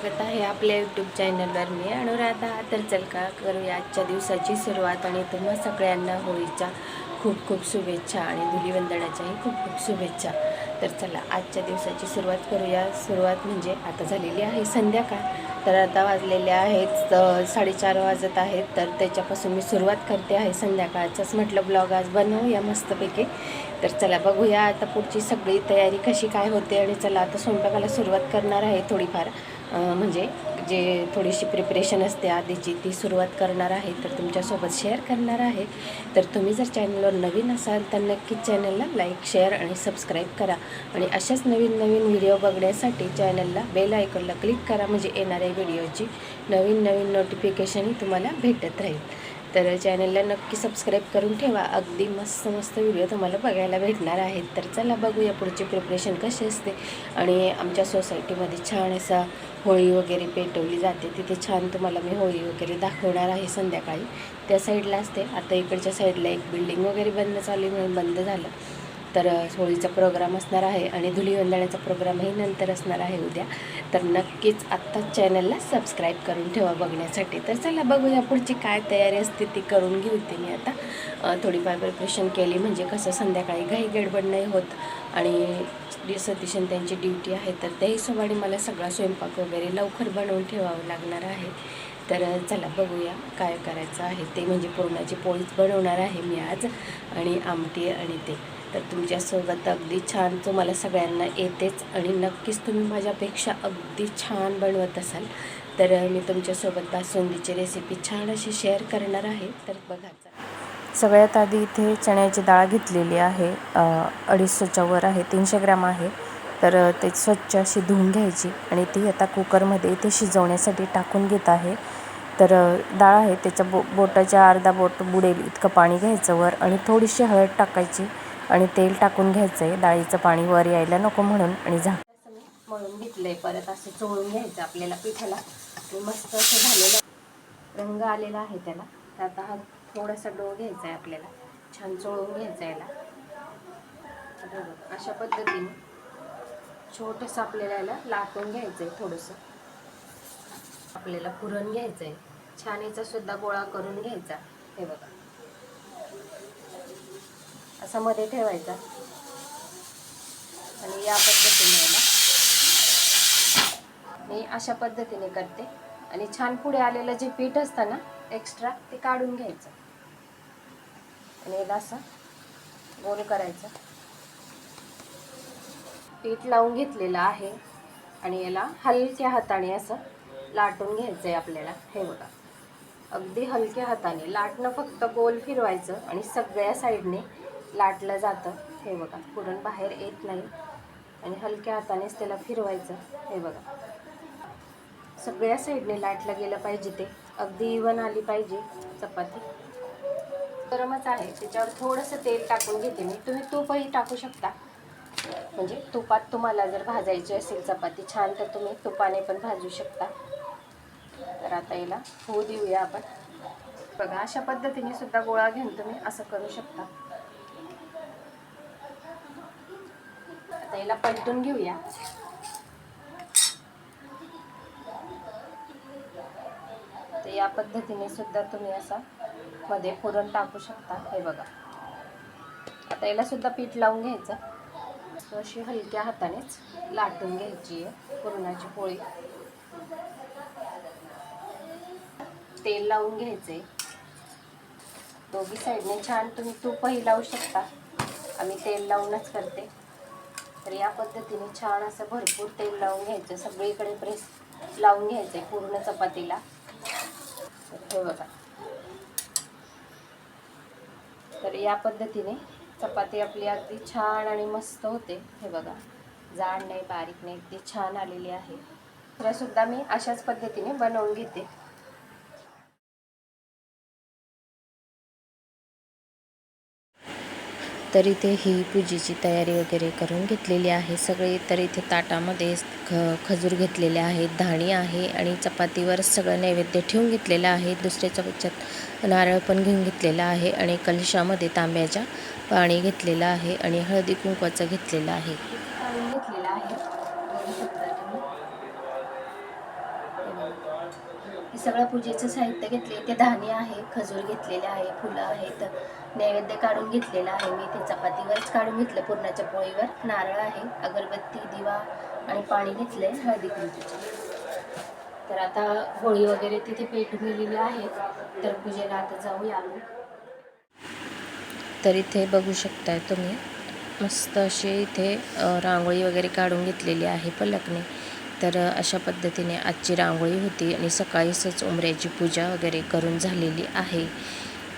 स्वागत आहे आपल्या यूट्यूब चॅनलवर मी अनुराधा. तर चल का करूया आजच्या दिवसाची सुरुवात आणि तुम्हा सगळ्यांना होळीच्या खूप खूप शुभेच्छा आणि धुलीवंदनाच्याही खूप खूप शुभेच्छा. तर चला आजच्या दिवसाची सुरुवात करूया. सुरुवात म्हणजे आता झालेली आहे संध्याकाळ. तर आता वाजलेले आहेत साडेचार वाजत आहेत. तर त्याच्यापासून मी सुरुवात करते आहे संध्याकाळचाच. म्हटलं ब्लॉग आज बनवूया मस्तपैकी. तर चला बघूया आता पुढची सगळी तयारी कशी काय होते आणि चला आता स्वयंपाकाला सुरुवात करणार आहे थोडीफार. म्हणजे जे थोडीशी प्रिपरेशन असते आधीची ती सुरुवात करणार आहे तर तुमच्यासोबत शेअर करणार आहे. तर तुम्ही जर चॅनलवर नवीन असाल तर नक्कीच चॅनलला लाईक शेअर आणि सबस्क्राईब करा. आणि अशाच नवीन नवीन व्हिडिओ बघण्यासाठी चॅनलला बेल आयकॉनला क्लिक करा म्हणजे येणाऱ्या व्हिडिओची नवीन नवीन नोटिफिकेशनही तुम्हाला भेटत राहील. तर चॅनलला नक्की सबस्क्राईब करून ठेवा. अगदी मस्त मस्त व्हिडिओ तुम्हाला बघायला भेटणार आहेत. तर चला बघूया पुढची प्रिपरेशन कशी असते. आणि आमच्या सोसायटीमध्ये छान असा होळी वगैरे पेटवली जाते. तिथे छान तुम्हाला मी होळी वगैरे दाखवणार आहे संध्याकाळी. त्या साईडला असते. आता इकडच्या साईडला एक बिल्डिंग वगैरे बंद चालू म्हणून बंद झालं. तर होळीचा प्रोग्राम असणार आहे आणि धुलीवंदनाचा प्रोग्रामही नंतर असणार आहे उद्या. तर नक्कीच आत्ताच चॅनलला सबस्क्राईब करून ठेवा बघण्यासाठी. तर चला बघूया पुढची काय तयारी असते ती करून घेते मी आता. थोडीफार प्रिपरेशन केली म्हणजे कसं संध्याकाळी घाई गडबड नाही होत आणि सतीशन त्यांची ड्युटी आहे तर त्या हिशोबाने मला सगळा स्वयंपाक वगैरे लवकर बनवून ठेवावं लागणार आहे. तर चला बघूया काय करायचं आहे ते. म्हणजे पुरणाची पोळीच बनवणार आहे मी आज आणि आमटी आणि ते. तर तुमच्यासोबत अगदी छान तुम्हाला सगळ्यांना येतेच आणि नक्कीच तुम्ही माझ्यापेक्षा अगदी छान बनवत असाल. तर मी तुमच्यासोबत बासुंदीची रेसिपी छान अशी शेअर करणार आहे. तर बघा सगळ्यात आधी इथे चण्याची डाळ घेतलेली आहे. अडीचशेच्या वर आहे. तीनशे ग्रॅम आहे. तर ते स्वच्छ अशी धुवून घ्यायची आणि ती आता कुकरमध्ये इथे शिजवण्यासाठी टाकून घेत आहे. तर डाळ आहे. त्याच्या बो बोटाच्या अर्धा बोट बुडेल इतकं पाणी घ्यायचं वर आणि थोडीशी हळद टाकायची. आणि तेल टाकून घ्यायचं आहे डाळीचं पाणी वर यायला नको म्हणून आणि झाक. मी मळून घेतलंय परत असं चोळून घ्यायचं आपल्याला पिठाला. मस्त असं झालेलं. रंग आलेला आहे त्याला. तर आता हा थोडासा डो घ्यायचा आहे आपल्याला. छान चोळून घ्यायचा याला. अशा पद्धतीने छोटंसं आपल्याला याला लाटून घ्यायचं आहे थोडंसं. आपल्याला पुरण घ्यायचं आहे छान याचा सुद्धा गोळा करून घ्यायचा. हे बघा. असा मध्ये ठेवायचा. आणि या पद्धतीने याला मी अशा पद्धतीने करते. आणि छान पुढे आलेलं जे पीठ असतं ना एक्स्ट्रा ते काढून घ्यायचं. आणि याला असं गोल करायचं. पीठ लावून घेतलेलं आहे. आणि याला हलक्या हाताने असं लाटून घ्यायचं आहे आपल्याला. हे बघा. अगदी हलक्या हाताने. लाटणं फक्त गोल फिरवायचं आणि सगळ्या साईडने लाटलं जातं. हे बघा पुरण बाहेर येत नाही. आणि हलक्या हातानेच त्याला फिरवायचं. हे बघा. सगळ्या साईडने लाटलं गेलं पाहिजे ते. अगदी इवन आली पाहिजे चपाती. गरमच आहे. त्याच्यावर थोडंसं तेल टाकून घेते मी. तुम्ही तूपही टाकू शकता. म्हणजे तुपात तुम्हाला जर भाजायची असेल चपाती छान तर तुम्ही तुपाने पण भाजू शकता. तर आता याला होऊ देऊया आपण. बघा अशा पद्धतीने सुद्धा गोळा घेऊन तुम्ही असं करू शकता. याला पलटून घेऊया. तर या पद्धतीने सुद्धा तुम्ही असा मध्ये पुरण टाकू शकता. हे बघा. आता याला सुद्धा पीठ लावून घ्यायचं. अशी हलक्या हातानेच लाटून घ्यायची आहे पुरणाची पोळी. तेल लावून घ्यायचे दोघी साईडने छान तुम्ही तूपही लावू शकता. आम्ही तेल लावूनच करते. तर या पद्धतीने छान असं भरपूर तेल लावून घ्यायचं सगळीकडे प्रेस लावून घ्यायचं पूर्ण चपातीला. हे बघा. तर या पद्धतीने चपाती आपली अगदी छान आणि मस्त होते. हे बघा. जाड नाही बारीक नाही अगदी छान आलेली आहे. तर सुद्धा मी अशाच पद्धतीने बनवून घेते. तर इथे ही पूजेची तयारी वगैरे करून घेतलेली आहे. सगळे तर इथे ताटामध्ये ख खजूर घेतलेले आहेत धाणी आहे आणि चपातीवर सगळं नैवेद्य ठेवून घेतलेलं आहे. दुसऱ्याच्या बच्च्यात नारळ पण घेऊन घेतलेला आहे आणि कलशामध्ये तांब्याच्या पाणी घेतलेलं आहे आणि हळदी कुंकवाचं घेतलेलं आहे काढून घेतलेला आहे बघू शकता तुम्ही सगळं पूजेचं साहित्य घेतले ते धान्य आहे खजूर घेतलेले आहे फुलं आहेत. नैवेद्य काढून घेतलेला आहे मी. ते चपातीवरच काढून घेतलं पूर्णाच्या पोळीवर. नारळ आहे अगरबत्ती दिवा आणि पाणी घेतलंय हळदी कुंकूची. तर आता होळी वगैरे तिथे पेटून गेलेली आहे. तर पूजेला आता जाऊया आम्ही. तर इथे बघू शकताय तुम्ही. मस्त अशी इथे रांगोळी वगैरे काढून घेतलेली आहे पलकने. तर अशा पद्धतीने आजची रांगोळी होती आणि सकाळीच उमऱ्याची पूजा वगैरे करून झालेली आहे.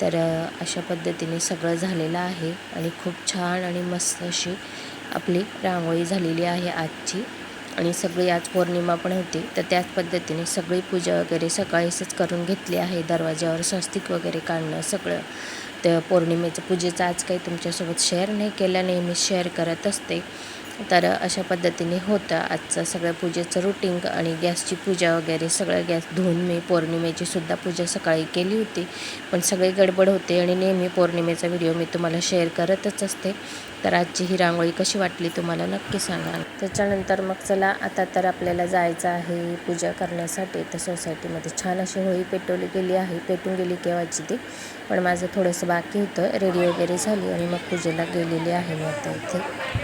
तर अशा पद्धतीने सगळं झालेलं आहे आणि खूप छान आणि मस्त अशी आपली रांगोळी झालेली आहे आजची. आणि सगळी आज पौर्णिमा पण होती तर त्याच पद्धतीने सगळी पूजा वगैरे सकाळीच करून घेतली आहे. दरवाज्यावर स्वस्तिक वगैरे काढणं सगळं. तर पौर्णिमेचं पूजेचं आज काही तुमच्यासोबत शेअर नाही केलं नेहमी शेअर करत असते. तर अशा पद्धतीने होतं. आजचं सगळं पूजेचं रुटीन आणि गॅसची पूजा वगैरे सगळं गॅस धुवून मी पौर्णिमेची सुद्धा पूजा सकाळी केली होती. पण सगळी गडबड होते आणि नेहमी पौर्णिमेचा व्हिडिओ मी तुम्हाला शेअर करतच असते. तर आजची ही रांगोळी कशी वाटली तुम्हाला नक्की सांगा. त्याच्यानंतर मग चला आता तर आपल्याला जायचं आहे पूजा करण्यासाठी. तर सोसायटीमध्ये छान अशी होळी पेटवली गेली आहे. पेटून गेली केव्हाची ती? पण माझं थोडंसं बाकी होतं. रेडी वगैरे झाली आणि मग पूजेला गेलेली आहे मी आता इथे.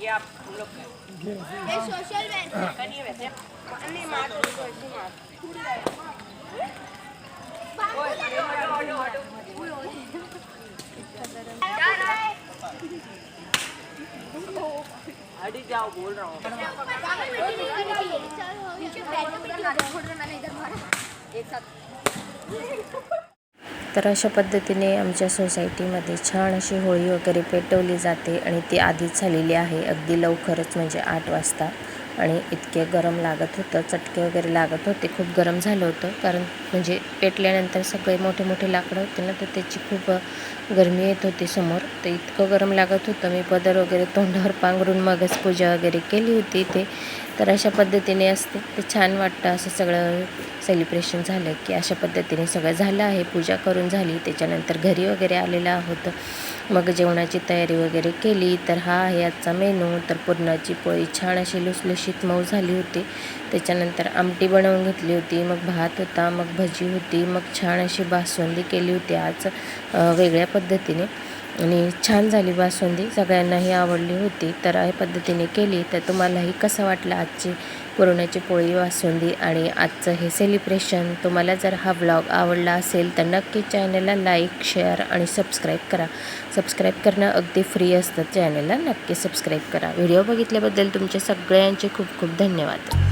ये आप हम लोग ये सोशल वेलफेयर करिए वैसे। नहीं मार दो इसको तो ऐसे मार ओए हटो हटो हटो ओए ओए जा रहा है हट जाओ बोल रहा हूँ मैंने इधर मारा। एक साथ। तर अशा पद्धतीने आमच्या सोसायटीमध्ये छान अशी होळी वगैरे पेटवली जाते आणि ती आधीच झालेली आहे. अगदी लवकरच म्हणजे आठ वाजता. आणि इतके गरम लागत होतं चटके वगैरे लागत होते खूप गरम झालं होतं. कारण म्हणजे पेटल्यानंतर सगळे मोठे मोठे लाकडं होते ना तर त्याची खूप गरमी येत होती समोर. तर इतकं गरम लागत होतं. मी पदर वगैरे तोंडावर पांघरून मगच पूजा वगैरे केली होती इथे. तर अशा पद्धतीने असते. ते छान वाटतं असं सगळं सेलिब्रेशन झालं की अशा पद्धतीने सगळं झालं आहे. पूजा करून झाली. त्याच्यानंतर घरी वगैरे आलेलं आहोत. मग जेवणाची तयारी वगैरे केली. तर हा आहे आजचा मेनू तर पुरणाची पोळी छान अशी लुसलुशी लुसलुशीत मऊ झाली होती. त्याच्यानंतर आमटी बनवून घेतली होती मग भात होता मग भजी होती मग छान अशी बासुंदी केली होती आज वेगळ्या पद्धतीने. आणि छान झाली बासुंदी सगळ्यांनाही आवडली होती. तर या पद्धतीने केली. तर तुम्हालाही कसं वाटलं आजची पुरणाची पोळी बासुंदी आणि आजचं हे सेलिब्रेशन तुम्हाला जर हा ब्लॉग आवडला असेल तर नक्की चॅनलला लाईक शेअर आणि सबस्क्राईब करा. सबस्क्राईब करणं अगदी फ्री असतं. चॅनलला नक्की सबस्क्राईब करा. व्हिडिओ बघितल्याबद्दल तुमचे सगळ्यांचे खूप खूप धन्यवाद.